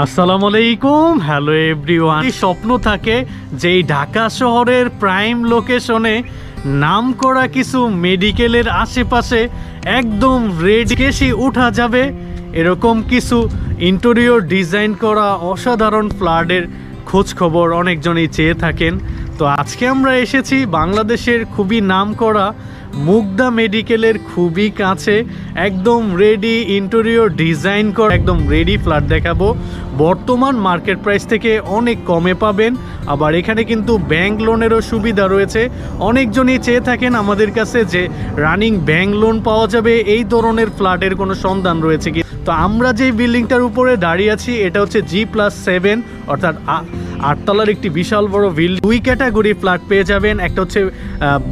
আসসালামু আলাইকুম। Hello everyone স্বপ্ন থাকে যে ঢাকা শহরের প্রাইম লোকেশনে নাম করা কিছু মেডিকেলের আশেপাশে একদম রেডি কেসি উঠা যাবে। এরকম কিছু ইন্টেরিয়র ডিজাইন করা অসাধারণ ফ্ল্যাটের খোঁজ খবর অনেকজনই চেয়ে থাকেন। তো আজকে আমরা এসেছি বাংলাদেশের খুবই নাম করা মুগদা মেডিকেলের খুবই কাছে, একদম রেডি ইন্টেরিয়র ডিজাইন কর, একদম রেডি ফ্ল্যাট দেখাবো। বর্তমান মার্কেট প্রাইস থেকে অনেক কমে পাবেন, আবার এখানে কিন্তু ব্যাংক লোনেরও সুবিধা রয়েছে। অনেকজনই চেয়ে থাকেন আমাদের কাছে যে রানিং ব্যাংক লোন পাওয়া যাবে, এই ধরনের ফ্ল্যাটের কোনো সন্ধান রয়েছে কি? তো আমরা যে বিল্ডিংটার উপরে দাঁড়িয়ে আছি, এটা হচ্ছে জি প্লাস সেভেন অর্থাৎ আটতলার একটি বিশাল বড় বিল্ডিং দুই ক্যাটাগরি ফ্ল্যাট পেয়ে যাবেন। একটা হচ্ছে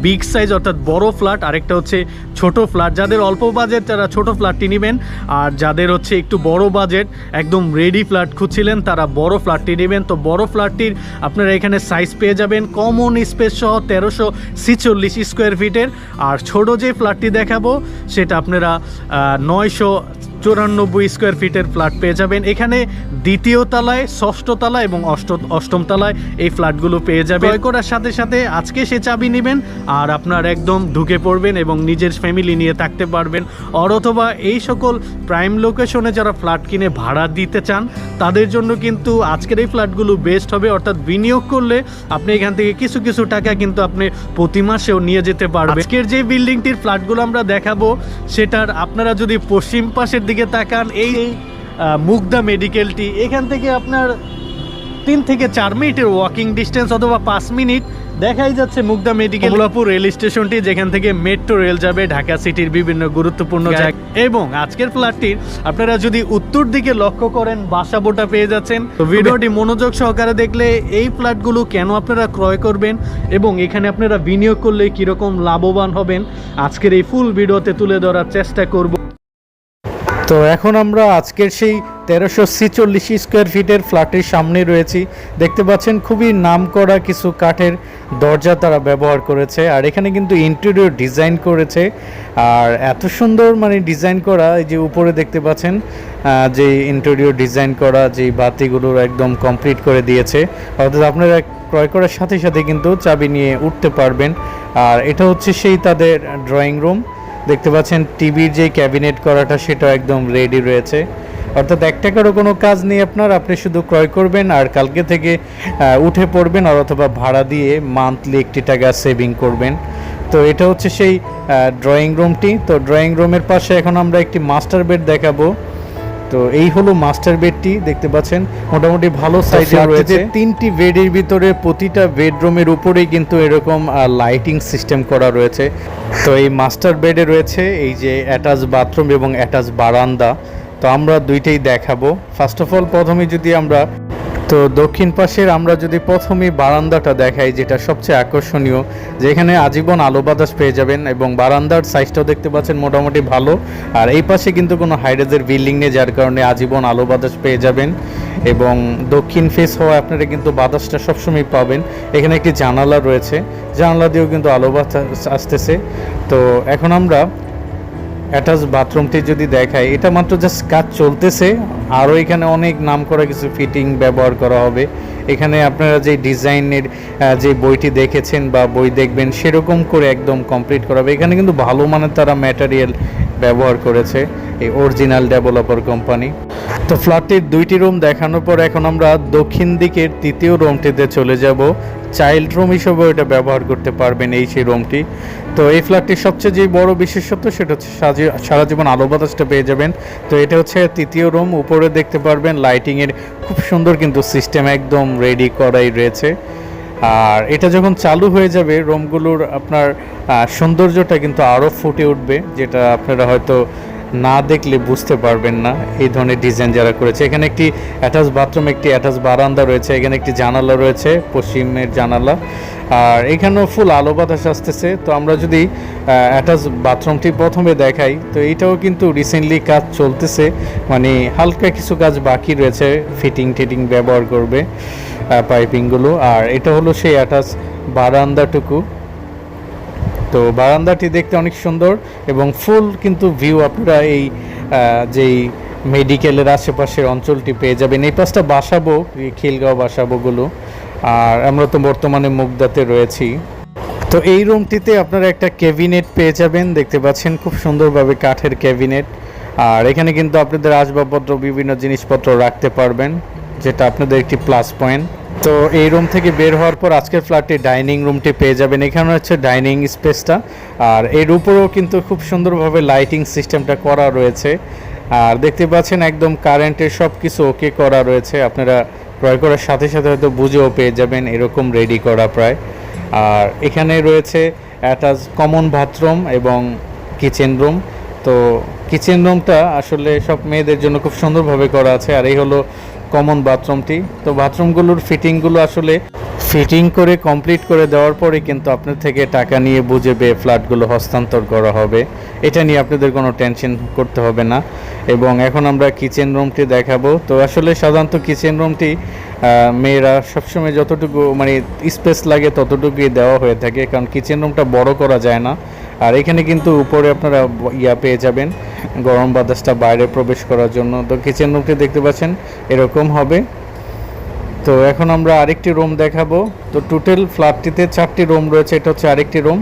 বিগ সাইজ অর্থাৎ বড় ফ্ল্যাট আরেকটা হচ্ছে ছোট ফ্ল্যাট যাদের অল্প বাজেট তারা ছোট ফ্ল্যাটটি নেবেন। আর যাদের হচ্ছে একটু বড় বাজেট একদম রেডি ফ্ল্যাট খুঁজছিলেন, তারা বড় ফ্ল্যাটটি নেবেন। তো বড় ফ্ল্যাটটির আপনারা এখানে সাইজ পেয়ে যাবেন। কমন স্পেস সহ তেরোশো ছিচল্লিশ স্কোয়ার ফিটের আর ছোট যে ফ্ল্যাটটি দেখাবো, সেটা আপনারা নয়শো চুরানব্বই স্কোয়ার ফিটের ফ্ল্যাট পেয়ে যাবেন। এখানে দ্বিতীয় তলায় ষষ্ঠ তলা এবং অষ্ট অষ্টম তলায় এই ফ্ল্যাটগুলো পেয়ে যাবে ক্রয় করার সাথে সাথে আজকে সে চাবি নেবেন আর আপনার একদম ঢুকে পড়বেন এবং নিজের ফ্যামিলি নিয়ে থাকতে পারবেন। আর অথবা এই সকল প্রাইম লোকেশনে যারা ফ্ল্যাট কিনে ভাড়া দিতে চান তাদের জন্য কিন্তু আজকের এই ফ্ল্যাটগুলো বেস্ট হবে। অর্থাৎ বিনিয়োগ করলে আপনি এখান থেকে কিছু কিছু টাকা কিন্তু আপনি প্রতি মাসেও নিয়ে যেতে পারবেন। আজকের যে বিল্ডিংটির ফ্ল্যাটগুলো আমরা দেখাবো সেটার আপনারা যদি পশ্চিম পাশের দিকে তাকান এই মুগদা মেডিকেলটি এখান থেকে আপনার তিন থেকে চার মিনিটের ওয়াকিং ডিস্টেন্স অথবা পাঁচ মিনিট দেখাই যাচ্ছে মুগদা মেডিকেল কমলাপুর রেল স্টেশনটি যেখান থেকে মেট্রো রেল যাবে ঢাকা সিটির বিভিন্ন গুরুত্বপূর্ণ জায়গা। এবং আজকের ফ্ল্যাটটির আপনারা যদি উত্তর দিকে লক্ষ্য করেন বাসা বাসাবোটা পেয়ে যাচ্ছেন। তো ভিডিওটি মনোযোগ সহকারে দেখলে এই ফ্ল্যাটগুলো কেন আপনারা ক্রয় করবেন এবং এখানে আপনারা বিনিয়োগ করলে কীরকম লাভবান হবেন আজকের এই ফুল ভিডিওতে তুলে ধরার চেষ্টা করব। তো এখন আমরা আজকের সেই তেরোশো ছিচল্লিশ স্কোয়ার ফিটের ফ্ল্যাটের সামনে রয়েছি। দেখতে পাচ্ছেন খুবই নাম করা কিছু কাঠের দরজা তারা ব্যবহার করেছে আর এখানে কিন্তু ইন্টেরিয়র ডিজাইন করেছে। আর এত সুন্দর মানে ডিজাইন করা, এই যে উপরে দেখতে পাচ্ছেন যে ইন্টেরিয়র ডিজাইন করা, যে বাতিগুলো একদম কমপ্লিট করে দিয়েছে। অর্থাৎ আপনারা ক্রয় করার সাথে সাথে কিন্তু চাবি নিয়ে উঠতে পারবেন। আর এটা হচ্ছে সেই তাদের ড্রয়িং রুম দেখতে পাচ্ছেন টিভির যে ক্যাবিনেট করাটা সেটা একদম রেডি রয়েছে। অর্থাৎ এক টাকারও কোনো কাজ নেই আপনার, আপনি শুধু ক্রয় করবেন আর কালকে থেকে উঠে পড়বেন আর অথবা ভাড়া দিয়ে মান্থলি একটি টাকা সেভিং করবেন। তো এটা হচ্ছে সেই ড্রয়িং রুমটি তো ড্রয়িং রুমের পাশে এখন আমরা একটি মাস্টার বেড দেখাবো। তো এই হলো মাস্টার বেডটি দেখতে পাচ্ছেন। মোটামুটি ভালো সাইজে রয়েছে। তিনটি বেডের ভিতরে প্রতিটা বেডরুমের উপরেই কিন্তু এরকম লাইটিং সিস্টেম করা রয়েছে। তো এই মাস্টার বেডে রয়েছে এই যে অ্যাটাচ বাথরুম এবং অ্যাটাচ বারান্দা। তো আমরা দুইটাই দেখাবো। ফার্স্ট অফ অল প্রথমে যদি আমরা তো দক্ষিণ পাশের আমরা যদি প্রথমে বারান্দাটা দেখাই, যেটা সবচেয়ে আকর্ষণীয়, যেখানে আজীবন আলো বাতাস পেয়ে যাবেন এবং বারান্দার সাইজটাও দেখতে পাচ্ছেন মোটামুটি ভালো। আর এই পাশে কিন্তু কোনো হাইডেজের বিল্ডিং নেই, যার কারণে আজীবন আলো বাতাস পেয়ে যাবেন এবং দক্ষিণ ফেস হওয়া আপনারা কিন্তু বাতাসটা সবসময় পাবেন। এখানে একটি জানালা রয়েছে, জানালা দিয়েও কিন্তু আলো বাতাস আসতেছে। তো এখন আমরা অ্যাটাচ বাথরুমটি যদি দেখায় এটা মাত্র জাস্ট কাজ চলতেছে। আরও এখানে অনেক নাম করা কিছু ফিটিং ব্যবহার করা হবে। এখানে আপনারা যে ডিজাইনের যে বইটি দেখেছেন বা বই দেখবেন, সেরকম করে একদম কমপ্লিট করা হবে। এখানে কিন্তু ভালো মানের তারা ম্যাটারিয়াল ব্যবহার করেছে। এই অরিজিনাল ডেভেলপার কোম্পানি তো ফ্ল্যাটটির দুইটি রুম দেখানোর পর এখন আমরা দক্ষিণ দিকের তৃতীয় রুমটিতে চলে যাব। চাইল্ড রুম হিসেবেও এটা ব্যবহার করতে পারবেন এই সেই রুমটি তো এই ফ্ল্যাটটির সবচেয়ে যে বড় বিশেষত্ব সেটা হচ্ছে সারা জীবন আলো বাতাসটা পেয়ে যাবেন। তো এটা হচ্ছে তৃতীয় রুম উপরে দেখতে পারবেন লাইটিংয়ের খুব সুন্দর কিন্তু সিস্টেম একদম রেডি করাই রয়েছে। আর এটা যখন চালু হয়ে যাবে রুমগুলোর আপনার সৌন্দর্যটা কিন্তু আরও ফুটে উঠবে, যেটা আপনারা হয়তো না দেখলে বুঝতে পারবেন না এই ধরনের ডিজাইন যারা করেছে। এখানে একটি অ্যাটাচ বাথরুম একটি অ্যাটাচ বারান্দা রয়েছে, এখানে একটি জানালা রয়েছে, পশ্চিমের জানালা। আর এখানেও ফুল আলো বাতাস আসতেছে। তো আমরা যদি অ্যাটাচ বাথরুমটি প্রথমে দেখাই, তো এইটাও কিন্তু রিসেন্টলি কাজ চলতেছে। মানে হালকা কিছু কাজ বাকি রয়েছে ফিটিং টিটিং ব্যবহার করবে পাইপিংগুলো আর এটা হলো সেই অ্যাটাচ বারান্দাটুকু। তো বারান্দাটি দেখতে অনেক সুন্দর এবং ফুল কিন্তু ভিউ আপনারা এই যেই মেডিকেলের আশেপাশের অঞ্চলটি পেয়ে যাবেন। এই পাশটা বাসাবো খিলগাঁও বাসাবোগুলো। আর আমরা তো বর্তমানে মুগদাতে রয়েছি। তো এই রুমটিতে আপনারা একটা ক্যাবিনেট পেয়ে যাবেন। দেখতে পাচ্ছেন খুব সুন্দরভাবে কাঠের ক্যাবিনেট আর এখানে কিন্তু আপনাদের আসবাবপত্র, বিভিন্ন জিনিসপত্র রাখতে পারবেন, যেটা আপনাদের একটি প্লাস পয়েন্ট তো এই রুম থেকে বের হওয়ার পর আজকের ফ্ল্যাটে ডাইনিং রুমটি পেয়ে যাবেন। এখানে হচ্ছে ডাইনিং স্পেসটা আর এর উপরেও কিন্তু খুব সুন্দরভাবে লাইটিং সিস্টেমটা করা রয়েছে। আর দেখতে পাচ্ছেন একদম কারেন্টের সব কিছু ওকে করা রয়েছে। আপনারা ক্রয় করার সাথে সাথে হয়তো বুঝেও পেয়ে যাবেন এরকম রেডি করা প্রায়। আর এখানে রয়েছে অ্যাটাচ কমন বাথরুম এবং কিচেন রুম তো কিচেন রুমটা আসলে সব মেয়েদের জন্য খুব সুন্দরভাবে করা আছে। আর এই হলো কমন বাথরুমটি তো বাথরুমগুলোর ফিটিংগুলো আসলে ফিটিং করে কমপ্লিট করে দেওয়ার পরে কিন্তু আপনার থেকে টাকা নিয়ে বুঝে বে ফ্ল্যাটগুলো হস্তান্তর করা হবে। এটা নিয়ে আপনাদের কোনো টেনশন করতে হবে না। এবং এখন আমরা কিচেন রুমটি দেখাবো। তো আসলে সাধারণত কিচেন রুমটি মেয়েরা সবসময় যতটুকু মানে স্পেস লাগে ততটুকুই দেওয়া হয়ে থাকে। কারণ কিচেন রুমটা বড় করা যায় না। আর এখানে কিন্তু উপরে আপনারা ইয়া পেয়ে যাবেন গরম বাতাসটা বাইরে প্রবেশ করার জন্য। তো কিচেন রুমটি দেখতে পাচ্ছেন, এরকম হবে। তো এখন আমরা আরেকটি রুম দেখাবো। তো টোটাল ফ্ল্যাটটিতে চারটি রুম রয়েছে, এটা হচ্ছে আরেকটি রুম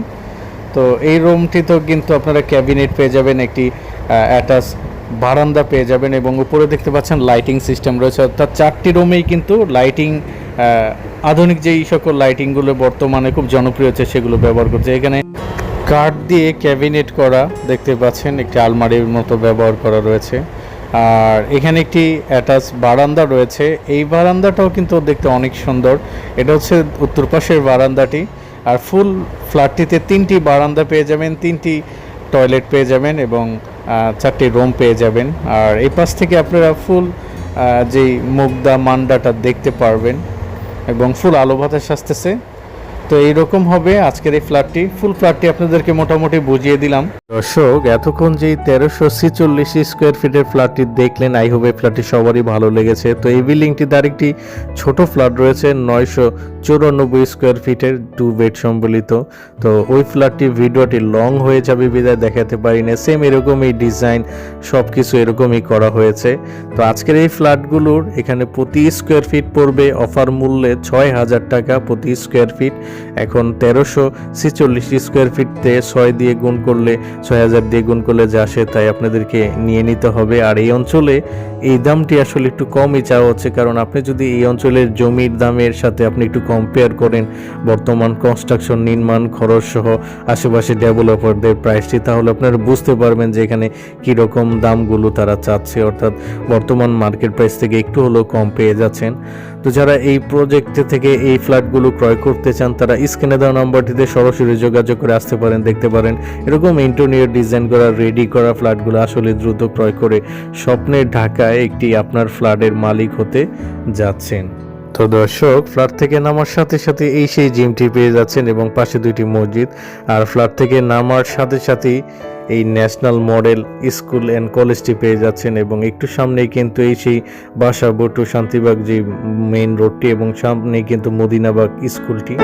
তো এই রুমটিতেও কিন্তু আপনারা ক্যাবিনেট পেয়ে যাবেন, একটি অ্যাটাচ বারান্দা পেয়ে যাবেন এবং উপরে দেখতে পাচ্ছেন লাইটিং সিস্টেম রয়েছে। অর্থাৎ চারটি রুমেই কিন্তু লাইটিং আধুনিক যেই সকল লাইটিংগুলো বর্তমানে খুব জনপ্রিয় হচ্ছে, সেগুলো ব্যবহার করছে। এখানে কাঠ দিয়ে ক্যাবিনেট করা দেখতে পাচ্ছেন, একটি আলমারির মতো ব্যবহার করা রয়েছে। আর এখানে একটি অ্যাটাচ বারান্দা রয়েছে। এই বারান্দাটাও কিন্তু দেখতে অনেক সুন্দর। এটা হচ্ছে উত্তর পাশের বারান্দাটি। আর ফুল ফ্ল্যাটটিতে তিনটি বারান্দা পেয়ে যাবেন, তিনটি টয়লেট পেয়ে যাবেন এবং চারটি রুম পেয়ে যাবেন। আর এই পাশ থেকে আপনারা ফুল যেই মুগদা, মান্ডাটা দেখতে পারবেন এবং ফুল আলো বাতাস আসতেছে। তো এইরকম হবে আজকের এই ফ্ল্যাটটি ফুল ফ্ল্যাটটি আপনাদেরকে মোটামুটি বুঝিয়ে দিলাম। দর্শক, এতক্ষণ যেই তেরোশো ছিচল্লিশ স্কোয়ার ফিটের ফ্ল্যাটটি দেখলেন আই হোপ এই ফ্ল্যাটটি সবারই ভালো লেগেছে। তো এই বিল্ডিংটিতে আরেকটি ছোট ফ্ল্যাট রয়েছে, নয়শো চৌরানব্বই স্কোয়ার ফিটের টু বেড সম্বলিত। তো ওই ফ্ল্যাটটি ভিডিওটি লং হয়ে যাবে, বিদায় দেখাতে পারি না সেম এরকমই ডিজাইন সব কিছু এরকমই করা হয়েছে। তো আজকের এই ফ্ল্যাটগুলোর এখানে প্রতি স্কোয়ার ফিট পড়বে অফার মূল্যে ছয় হাজার টাকা প্রতি স্কোয়ার ফিট এখন তেরোশো ছিচল্লিশ স্কোয়ার ফিটতে ছয় দিয়ে গুণ করলে ছয় হাজার দিয়ে গুণ করলে যা আসে তাই আপনাদেরকে নিয়ে নিতে হবে। আর এই অঞ্চলে এই দামটি আসলে একটু কমই চাওয়া হচ্ছে, কারণ আপনি যদি এই অঞ্চলের জমির দামের সাথে আপনি একটু কম্পেয়ার করেন, বর্তমান কনস্ট্রাকশন নির্মাণ খরচ সহ আশেপাশে ডেভেলপারদের প্রাইসটি তাহলে আপনারা বুঝতে পারবেন যে এখানে কীরকম দামগুলো তারা চাচ্ছে। অর্থাৎ বর্তমান মার্কেট প্রাইস থেকে একটু হলেও কম পেয়ে যাচ্ছেন। তো যারা এই প্রজেক্ট থেকে এই ফ্ল্যাটগুলো ক্রয় করতে চান, তারা স্ক্রিনে দেওয়া নম্বরটিতে সরাসরি যোগাযোগ করে আসতে পারেন, দেখতে পারেন এরকম ইন্টেরিয়র ডিজাইন করা রেডি করা ফ্ল্যাটগুলো আসলে দ্রুত ক্রয় করে স্বপ্নের ঢাকায় একটি আপনার ফ্ল্যাটের মালিক হতে যাচ্ছেন। তো দর্শক ফ্ল্যাট থেকে নামার সাথে সাথে এই সেই জিমটি পেয়ে যাচ্ছেন এবং পাশে দুইটি মসজিদ। আর ফ্ল্যাট থেকে নামার সাথে সাথেই এই ন্যাশনাল মডেল স্কুল অ্যান্ড কলেজটি পেয়ে যাচ্ছেন এবং একটু সামনেই কিন্তু এই সেই বাসা, বটু, শান্তিবাগ যে মেইন রোডটি এবং সামনেই কিন্তু মদিনাবাগ স্কুলটি